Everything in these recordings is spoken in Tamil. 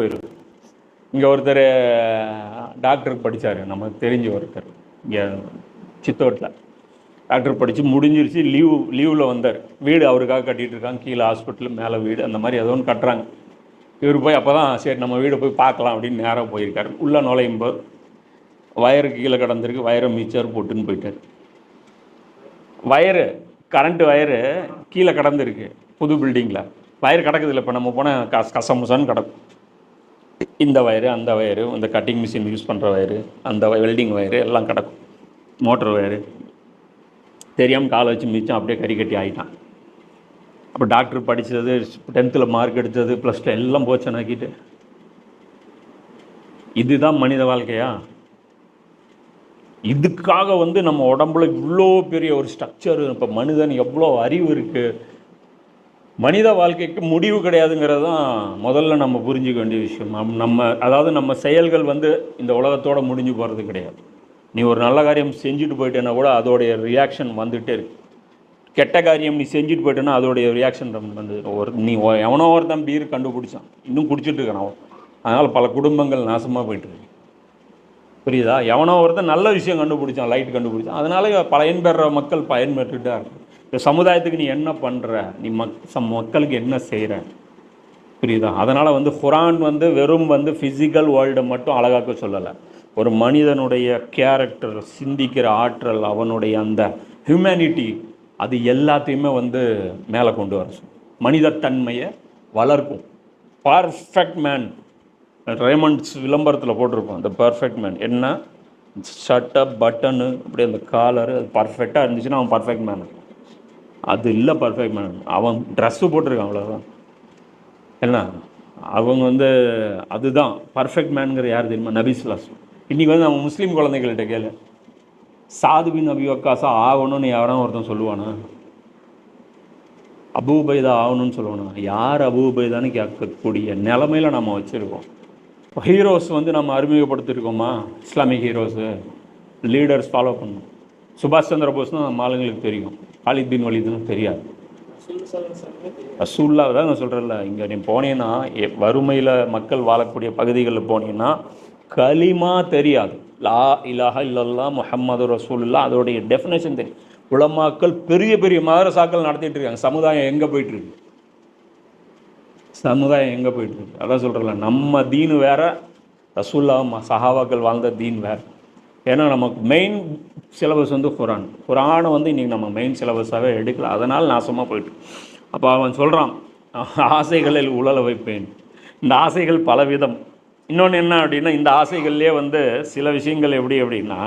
போயிடும் இங்கே ஒருத்தர் டாக்டருக்கு படித்தார் நமக்கு தெரிஞ்ச ஒருத்தர். இங்கே சித்தோட்டில் டாக்டர் படித்து முடிஞ்சிருச்சு லீவு லீவில் வந்தார். வீடு அவருக்காக கட்டிகிட்டு இருக்காங்க. கீழே ஹாஸ்பிட்டல் மேலே வீடு அந்த மாதிரி ஏதோ ஒன்று கட்டுறாங்க. இவர் போய் அப்போ தான் சரி நம்ம வீடை போய் பார்க்கலாம் அப்படின்னு நேராக போயிருக்காரு. உள்ளே நுழையும் போது வயருக்கு கீழே கடந்திருக்கு. வயரை மிச்சர் போட்டுன்னு போயிட்டார். வயரு கரண்ட்டு வயரு கீழே கடந்திருக்கு. புது பில்டிங்கில் வயர் கிடக்குதுல்ல இப்போ நம்ம போனால் கஸ் கசமுசான்னு கிடக்கும். இந்த வயரு அந்த வயரு இந்த கட்டிங் மிஷின் யூஸ் பண்ணுற வயரு அந்த வெல்டிங் வயரு எல்லாம் கிடக்கும். மோட்டர் வயரு தெரியாமல் காலை வச்சு மிச்சம் அப்படியே கறி கட்டி ஆகிட்டான் அப்போ டாக்டர் படித்தது டென்த்தில் மார்க் எடுத்தது ப்ளஸ் டூ எல்லாம் போச்சனாக்கிட்டு இதுதான் மனித வாழ்க்கையா? இதுக்காக வந்து நம்ம உடம்புல இவ்வளோ பெரிய ஒரு ஸ்ட்ரக்சர் இப்போ மனிதன் எவ்வளோ அறிவு இருக்குது மனித வாழ்க்கைக்கு முடிவு கிடையாதுங்கிறது தான் முதல்ல நம்ம புரிஞ்சிக்க வேண்டிய விஷயம். நம் நம்ம அதாவது நம்ம செயல்கள் வந்து இந்த உலகத்தோட முடிஞ்சு போகிறது கிடையாது. நீ ஒரு நல்ல காரியம் செஞ்சுட்டு போயிட்டேன்னா கூட அதோடைய ரியாக்ஷன் வந்துகிட்டே இருக்கு. கெட்ட காரியம் நீ செஞ்சுட்டு போயிட்டேன்னா அதோடைய ரியாக்ஷன் வந்து ஒரு நீ ஒ- எவனோ ஒருத்தன் பீர் கண்டுபிடிச்சான். இன்னும் குடிச்சிட்டு இருக்கான் அவன். அதனால் பல குடும்பங்கள் நாசமாக போயிட்டு இருக்கு. புரியுதா? எவனோ ஒருத்தன் நல்ல விஷயம் கண்டுபிடிச்சான் லைட் கண்டுபிடிச்சான். அதனால பயன்பெற மக்கள் பயன்பெற்றுட்டா இருக்கு இந்த சமுதாயத்துக்கு நீ என்ன பண்ணுற நீ மக் சம் மக்களுக்கு என்ன செய்கிற புரியுதா? அதனால் வந்து குரான் வந்து வெறும் வந்து ஃபிசிக்கல் வேர்ல்டை மட்டும் அழகாக்க சொல்லலை. ஒரு மனிதனுடைய கேரக்டர் சிந்திக்கிற ஆற்றல் அவனுடைய அந்த ஹியூமனிட்டி அது எல்லாத்தையுமே வந்து மேலே கொண்டு வர மனிதத்தன்மையை வளர்க்கும். பர்ஃபெக்ட் மேன் ரேமண்ட்ஸ் விளம்பரத்தில் போட்டிருப்போம் அந்த பர்ஃபெக்ட் மேன் என்ன? ஷர்ட்டப் பட்டனு அப்படி அந்த காலரு அது பர்ஃபெக்டாக இருந்துச்சுன்னா அவன் பர்ஃபெக்ட் மேன் அது இல்லை பர்ஃபெக்ட் மேடம் அவன் ட்ரெஸ்ஸு போட்டிருக்கான் அவ்வளோதான் என்ன அவங்க வந்து அதுதான் பர்ஃபெக்ட் மேனுங்கிற யார் தெரியுமா? நபிஸ்லாஸ் இன்றைக்கி வந்து நம்ம முஸ்லீம் குழந்தைகள்கிட்ட கேளு. சாது பின் அபி வக்காசா ஆகணும்னு யாரும் ஒருத்தன் சொல்லுவானா? அபூபைதா ஆகணும்னு சொல்லுவானா? யார் அபூபைதான்னு கேட்கக்கூடிய நிலமையில நம்ம வச்சுருக்கோம். ஹீரோஸ் வந்து நம்ம அறிமுகப்படுத்தியிருக்கோமா இஸ்லாமிக் ஹீரோஸு லீடர்ஸ் ஃபாலோ பண்ணணும். சுபாஷ் சந்திர போஸ்னா நம்ம ஆளுங்களுக்கு தெரியும். ஹாலித் பின் வலிதுன்னு தெரியாது. ரசூல்லா தான் நான் சொல்கிறேன்ல இங்கே நீ போனேன்னா எ- வறுமையில் மக்கள் வாழக்கூடிய பகுதிகளில் போனீங்கன்னா களிமா தெரியாது. லா இலாஹா இல்லல்லா முஹம்மது ரசூல்லா அதோடைய டெஃபினேஷன் தெரியும். உலமாக்கள் பெரிய பெரிய மதரசாக்கள் நடத்திட்டு இருக்காங்க. சமுதாயம் எங்கே போயிட்டுருக்கு சமுதாயம் எங்கே போயிட்டுருக்கு அதான் சொல்கிறேன்ல நம்ம தீனு வேற ரசூல்லா ம- வாழ்ந்த தீன் வேற. ஏன்னா நமக்கு மெயின் சிலபஸ் வந்து குரான் குரானை வந்து இன்றைக்கி நம்ம மெயின் சிலபஸாகவே எடுக்கல. அதனால் நாசமாக போயிட்டு. அப்போ அவன் சொல்கிறான் ஆசைகளில் உழல வைப்பேன். இந்த ஆசைகள் பலவிதம். இன்னொன்று என்ன அப்படின்னா இந்த ஆசைகள்லேயே வந்து சில விஷயங்கள் எப்படி அப்படின்னா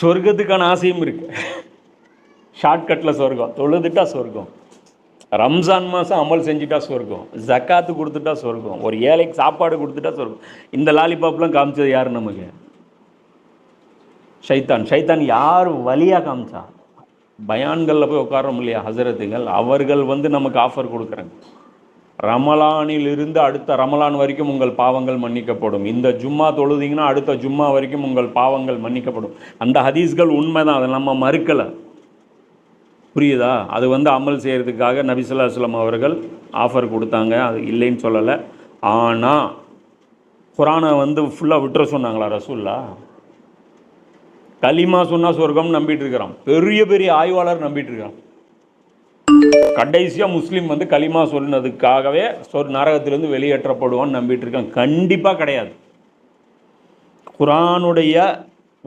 சொர்க்கத்துக்கான ஆசையும் இருக்குது ஷார்ட்கட்டில் சொர்க்கம் தொழுதுட்டா சொர்க்கம். ரம்ஜான் மாதம் அமல் செஞ்சுட்டா சொர்க்கம். ஜக்காத்து கொடுத்துட்டா சொர்க்கம். ஒரு ஏழைக்கு சாப்பாடு கொடுத்துட்டா சொர்க்கம். இந்த லாலிபாப்லாம் காமிச்சது யார் நமக்கு? ஷைத்தான். ஷைத்தான் யார் வழியாக காமிச்சா? பயான்களில் போய் உட்காரோம் இல்லையா ஹசரத்துகள் அவர்கள் வந்து நமக்கு ஆஃபர் கொடுக்குறாங்க. ரமலானில் இருந்து அடுத்த ரமலான் வரைக்கும் உங்கள் பாவங்கள் மன்னிக்கப்படும். இந்த ஜும்மா தொழுதிங்கன்னா அடுத்த ஜும்மா வரைக்கும் உங்கள் பாவங்கள் மன்னிக்கப்படும். அந்த ஹதீஸ்கள் உண்மைதான் அதை நம்ம மறுக்கலை. புரியுதா? அது வந்து அமல் செய்கிறதுக்காக நபிசுல்லா சொல்லம் அவர்கள் ஆஃபர் கொடுத்தாங்க அது இல்லைன்னு சொல்லலை. ஆனால் குரானை வந்து ஃபுல்லாக விட்டுற சொன்னாங்களா ரசூல்லா? கலிமா சொன்னால் சொர்க்கம் நம்பிட்டு இருக்கிறான். பெரிய பெரிய ஆய்வாளர் நம்பிட்டு இருக்கான் கடைசியாக முஸ்லீம் வந்து கலிமா சொன்னதுக்காகவே சொர் நரகத்திலேருந்து வெளியேற்றப்படுவான்னு நம்பிட்டு இருக்கான். கண்டிப்பாக கிடையாது. குரானுடைய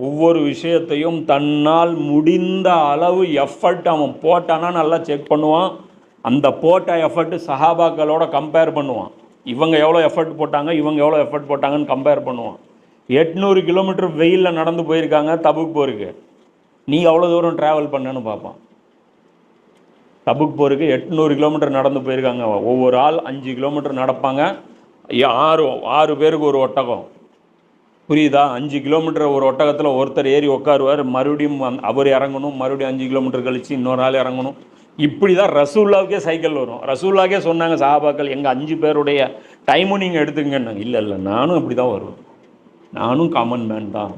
ஒவ்வொரு விஷயத்தையும் தன்னால் முடிந்த அளவு எஃபர்ட் அவன் போட்டானா நல்லா செக் பண்ணுவான். அந்த போட்ட எஃபர்ட்டு சஹாபாக்களோட கம்பேர் பண்ணுவான். இவங்க எவ்வளோ எஃபர்ட் போட்டாங்க இவங்க எவ்வளோ எஃபர்ட் போட்டாங்கன்னு கம்பேர் பண்ணுவான். எட்நூறு கிலோமீட்டர் வெயிலில் நடந்து போயிருக்காங்க தபுக் போருக்கு. நீ எவ்வளோ தூரம் ட்ராவல் பண்ணேன்னு பார்ப்பான் தபுக் போருக்கு எட்நூறு கிலோமீட்டர் நடந்து போயிருக்காங்க. ஒவ்வொரு ஆள் அஞ்சு கிலோமீட்டர் நடப்பாங்க. ஆறு ஆறு பேருக்கு ஒரு ஒட்டகம். புரியுதா? அஞ்சு கிலோமீட்டர் ஒரு ஒட்டகத்தில் ஒருத்தர் ஏறி உட்காருவார். மறுபடியும் அவர் இறங்கணும் மறுபடியும் அஞ்சு கிலோமீட்டர் கழிச்சு இன்னொரு ஆள் இறங்கணும். இப்படி தான் ரசூல்லாவுக்கே சைக்கிள் வரும். ரசூல்லாக்கே சொன்னாங்க சஹாபாக்கள் எங்கள் அஞ்சு பேருடைய டைமும் நீங்கள் எடுத்துங்கன்னு இல்லை இல்லை நானும் அப்படி தான் வருவேன். நானும் காமன் மேன் தான்.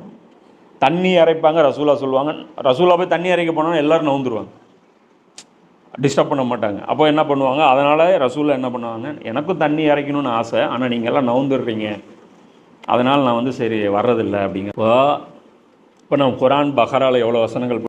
தண்ணி இறைப்பாங்க ரசூலா சொல்லுவாங்க. ரசூலா போய் தண்ணி இறைக்க போனால் எல்லோரும் நவுந்துருவாங்க. டிஸ்டர்ப் பண்ண மாட்டாங்க. அப்போ என்ன பண்ணுவாங்க? அதனால் ரசூலா என்ன பண்ணுவாங்க? எனக்கும் தண்ணி இறைக்கணும்னு ஆசை. ஆனால் நீங்கள் எல்லாம் நவுந்துடுறீங்க. அதனால் நான் வந்து சரி வர்றதில்லை அப்படிங்க. இப்போ இப்போ நம்ம குரான் பஹராவில் எவ்வளோ வசனங்கள்